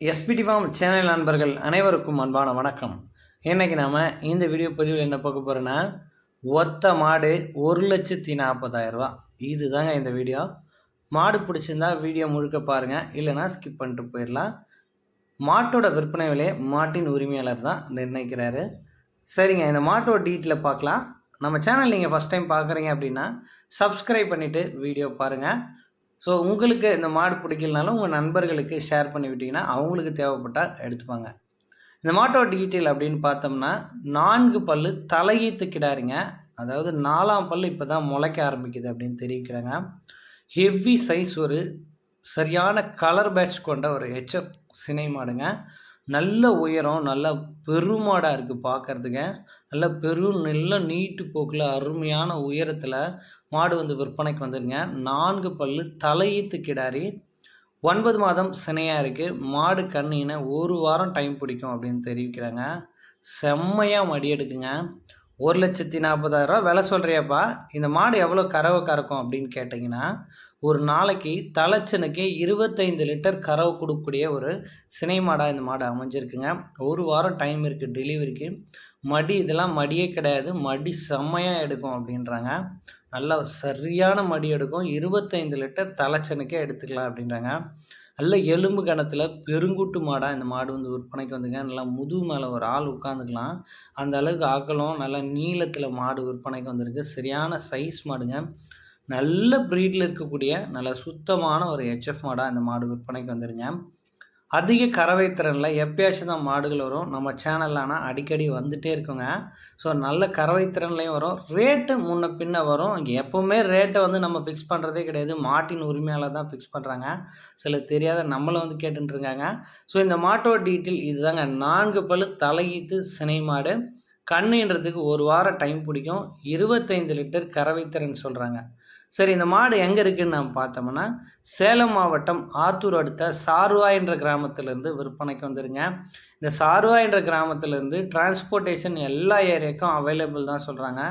SPD form channel நண்பர்கள் அனைவருக்கும் அன்பான வணக்கம். இன்றைக்கி நாம் இந்த வீடியோ பதிவில் என்ன பார்க்க போகிறோன்னா ஒத்த மாடு ஒரு லட்சத்தி நாற்பதாயிரரூபா இது தாங்க இந்த வீடியோ. மாடு பிடிச்சிருந்தா வீடியோ முழுக்க பாருங்கள் இல்லைனா ஸ்கிப் பண்ணிட்டு போயிடலாம். மாட்டோட விற்பனை விலையை மாட்டின் உரிமையாளர் தான் நிர்ணயிக்கிறாரு. சரிங்க இந்த மாட்டோட டீட்டெயில் பார்க்கலாம். நம்ம சேனல் நீங்கள் ஃபஸ்ட் டைம் பார்க்குறீங்க அப்படின்னா சப்ஸ்கிரைப் பண்ணிவிட்டு வீடியோ பாருங்கள் ஸோ உங்களுக்கு இந்த மாடு பிடிக்கலனாலும் உங்கள் நண்பர்களுக்கு ஷேர் பண்ணி விட்டிங்கன்னா அவங்களுக்கு தேவைப்பட்டால் எடுத்துப்பாங்க. இந்த மாட்டோட டீட்டெயில் அப்படின்னு பார்த்தோம்னா நான்கு பல்லு தலையீத்து கிடாருங்க. அதாவது நாலாம் பல்லு இப்போ தான் முளைக்க ஆரம்பிக்குது அப்படின்னு தெரிவிக்கிறாங்க. ஹெவி சைஸ் ஒரு சரியான கலர் பேட்ச் கொண்ட ஒரு ஹெச்எஃப் சினை மாடுங்க. நல்ல உயரம் நல்ல பெருமாடாக இருக்குது பார்க்குறதுக்கு நல்ல பெரும் நல்ல நீட்டு போக்கில் அருமையான உயரத்தில் மாடு வந்து விற்பனைக்கு வந்துருங்க. நான்கு பல்லு தலையீத்து கிடாரி. ஒன்பது மாதம் சினையாக இருக்குது மாடு கண்ணின ஒரு வாரம் டைம் பிடிக்கும் அப்படின்னு தெரிவிக்கிறாங்க. செம்மையாக மடி எடுக்குங்க. ஒரு லட்சத்தி நாற்பதாயிரரூவா விலை சொல்கிறியாப்பா இந்த மாடு எவ்வளோ கறவை கறக்கும் அப்படின்னு கேட்டிங்கன்னா ஒரு நாளைக்கு தலைச்சனுக்கு இருபத்தைந்து லிட்டர் கறவை கொடுக்கக்கூடிய ஒரு சினை மாடாக இந்த மாடு அமைஞ்சிருக்குங்க. ஒரு வாரம் டைம் இருக்குது டெலிவரிக்கு மடி இதெல்லாம் மடியே கிடையாது. மடி செம்மையாக எடுக்கும் அப்படின்றாங்க. நல்லா சரியான மடி எடுக்கும். இருபத்தைந்து லிட்டர் தலைச்சனுக்கே எடுத்துக்கலாம் அப்படின்றாங்க. நல்ல எலும்பு கணத்தில் பெருங்குட்டு மாடாக இந்த மாடு வந்து விற்பனைக்கு வந்துங்க. நல்லா முதுகு மேலே ஒரு ஆள் உட்காந்துக்கலாம் அந்த அளவுக்கு ஆக்கலும் நல்லா நீளத்தில் மாடு விற்பனைக்கு வந்திருக்கு. சரியான சைஸ் மாடுங்க. நல்ல ப்ரீடில் இருக்கக்கூடிய நல்ல சுத்தமான ஒரு ஹெச்எஃப் மாடாக இந்த மாடு விற்பனைக்கு வந்துருங்க. அதிக கறவை திறனில் எப்பயாச்சும் தான் மாடுகள் வரும். நம்ம சேனல்லானா அடிக்கடி வந்துகிட்டே இருக்குங்க. ஸோ நல்ல கறவை திறன்லையும் வரும். ரேட்டு முன்ன பின்ன வரும். எப்போவுமே ரேட்டை வந்து நம்ம ஃபிக்ஸ் பண்ணுறதே கிடையாது. மாட்டின் உரிமையாளர் தான் ஃபிக்ஸ் பண்ணுறாங்க சில தெரியாத நம்மளை வந்து கேட்டுருக்காங்க ஸோ இந்த மாட்டோட டீட்டெயில் இதுதாங்க. நான்கு பல்லு தலையீத்து சினை மாடு. கண்ணுன்றதுக்கு ஒரு வாரம் டைம் பிடிக்கும். இருபத்தைந்து லிட்டர் கறவை திறன் சொல்கிறாங்க சரி இந்த மாடு எங்கே இருக்குதுன்னு நம்ம பார்த்தோம்னா சேலம் மாவட்டம் ஆத்தூர் அடுத்த சார்வா என்ற கிராமத்திலேருந்து விற்பனைக்கு வந்துருங்க. இந்த சார்வா என்ற கிராமத்திலேருந்து டிரான்ஸ்போர்ட்டேஷன் எல்லா ஏரியாவுக்கும் அவைலபிள் தான் சொல்கிறாங்க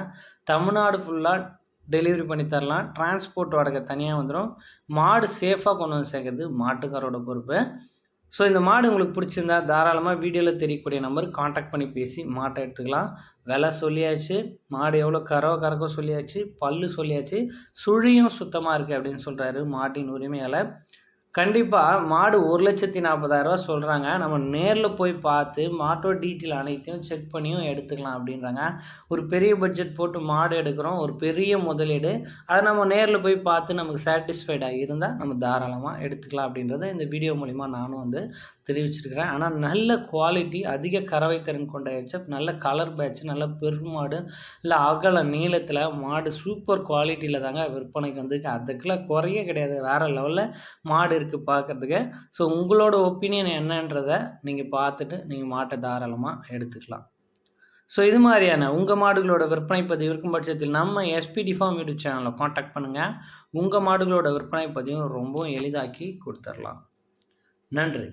தமிழ்நாடு ஃபுல்லாக டெலிவரி பண்ணி தரலாம். டிரான்ஸ்போர்ட் வாடகை தனியாக வந்துடும் மாடு சேஃபாக கொண்டு வந்து சேர்க்கறது மாட்டுக்காரோட பொறுப்பு. ஸோ இந்த மாடு உங்களுக்கு பிடிச்சிருந்தா தாராளமாக வீடியோவில் தெரியக்கூடிய நம்பர் காண்டாக்ட் பண்ணி பேசி மாட்டை எடுத்துக்கலாம். விலை சொல்லியாச்சு மாடு எவ்வளோ கறவை கறக்க சொல்லியாச்சு பல்லு சொல்லியாச்சு சுழியும் சுத்தமாக இருக்குது அப்படின்னு சொல்கிறாரு மாட்டின் உரிமையால் கண்டிப்பாக மாடு ஒரு லட்சத்தி நாற்பதாயிரரூவா சொல்கிறாங்க நம்ம நேரில் போய் பார்த்து மாட்டோட டீட்டெயில் அனைத்தையும் செக் பண்ணியும் எடுத்துக்கலாம் அப்படின்றாங்க. ஒரு பெரிய பட்ஜெட் போட்டு மாடு எடுக்கிறோம். ஒரு பெரிய முதலீடு. அதை நம்ம நேரில் போய் பார்த்து நமக்கு சாட்டிஸ்ஃபைடாக இருந்தால் நம்ம தாராளமாக எடுத்துக்கலாம் அப்படின்றத இந்த வீடியோ மூலிமா நானும் வந்து தெரிவிச்சிருக்கிறேன். ஆனால் நல்ல குவாலிட்டி அதிக கறவை திறன் கொண்ட ஹெச்எப் நல்ல கலர் பேட்ச் நல்ல பெருமாடு இல்லை அகல நீளத்தில் மாடு சூப்பர் குவாலிட்டியில் தாங்க விற்பனைக்கு வந்து அதுக்கெல்லாம் குறைய கிடையாது. வேறு லெவலில் மாடு இருக்குது பார்க்குறதுக்கு ஸோ உங்களோட ஒப்பீனியன் என்னன்றதை நீங்கள் பார்த்துட்டு நீங்கள் மாட்டை தாராளமாக எடுத்துக்கலாம். ஸோ இது மாதிரியான உங்கள் மாடுகளோட விற்பனை பதிவு இருக்கும் பட்சத்தில் நம்ம எஸ்பிடி ஃபார்ம் யூடியூப் சேனலில் காண்டாக்ட் பண்ணுங்கள் உங்கள் மாடுகளோட விற்பனை பதிவும் ரொம்பவும் எளிதாக்கி கொடுத்துடலாம் நன்றி.